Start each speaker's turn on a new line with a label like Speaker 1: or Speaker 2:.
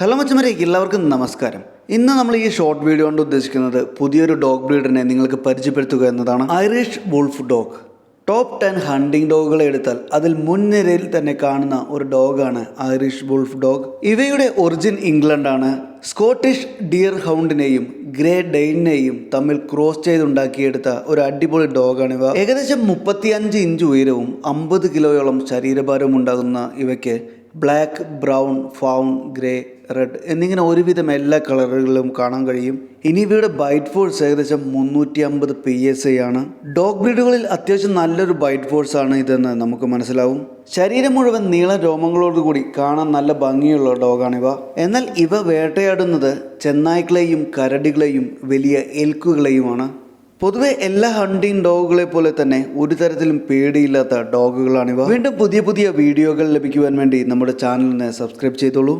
Speaker 1: Hello മച്ചമാരേക്ക് എല്ലാവർക്കും നമസ്കാരം. ഇന്ന് നമ്മൾ ഈ ഷോർട്ട് വീഡിയോ കൊണ്ട് ഉദ്ദേശിക്കുന്നത് പുതിയൊരു ഡോഗ് ബ്രീഡിനെ നിങ്ങൾക്ക് പരിചയപ്പെടുത്തുക എന്നതാണ് Irish wolf dog top ten hunting ഡോഗുകളെ എടുത്താൽ അതിൽ മുൻനിരയിൽ തന്നെ കാണുന്ന ഒരു ഡോഗാണ് ഐറിഷ് വുൾഫ് ഡോഗ് ഇവയുടെ ഒറിജിൻ ഇംഗ്ലണ്ടാണ് സ്കോട്ടിഷ് ഡിയർ ഹൗണ്ടിനെയും ഗ്രേ ഡെയിനെയും തമ്മിൽ ക്രോസ് ചെയ്തുണ്ടാക്കിയെടുത്ത ഒരു അടിപൊളി ഡോഗാണ് ഇവ. ഏകദേശം മുപ്പത്തിയഞ്ച് ഇഞ്ച് ഉയരവും അമ്പത് കിലോയോളം ശരീരഭാരവും ഉണ്ടാകുന്ന ഇവയ്ക്ക് black brown fawn grey red എന്നിങ്ങനെ ഒരുവിധം എല്ലാ കളറുകളിലും കാണാൻ കഴിയും. ഇനി ഇവയുടെ ബൈറ്റ് ഫോഴ്സ് ഏകദേശം മുന്നൂറ്റി അമ്പത് പി എസ് ഐ ആണ്. ഡോഗ് ബ്രീഡുകളിൽ അത്യാവശ്യം നല്ലൊരു ബൈറ്റ് ഫോഴ്സ് ആണ് ഇതെന്ന് നമുക്ക് മനസ്സിലാവും. ശരീരം മുഴുവൻ നീള രോമങ്ങളോടുകൂടി കാണാൻ നല്ല ഭംഗിയുള്ള ഡോഗാണിവ എന്നാൽ ഇവ വേട്ടയാടുന്നത് ചെന്നായ്ക്കളെയും കരടികളെയും വലിയ എൽക്കുകളെയുമാണ്. പൊതുവെ എല്ലാ ഹണ്ടിങ് ഡോഗുകളെ പോലെ തന്നെ ഒരു തരത്തിലും പേടിയില്ലാത്ത ഡോഗുകളാണിവ വീണ്ടും പുതിയ പുതിയ വീഡിയോകൾ ലഭിക്കുവാൻ വേണ്ടി നമ്മുടെ ചാനലിനെ സബ്സ്ക്രൈബ് ചെയ്തോളൂ.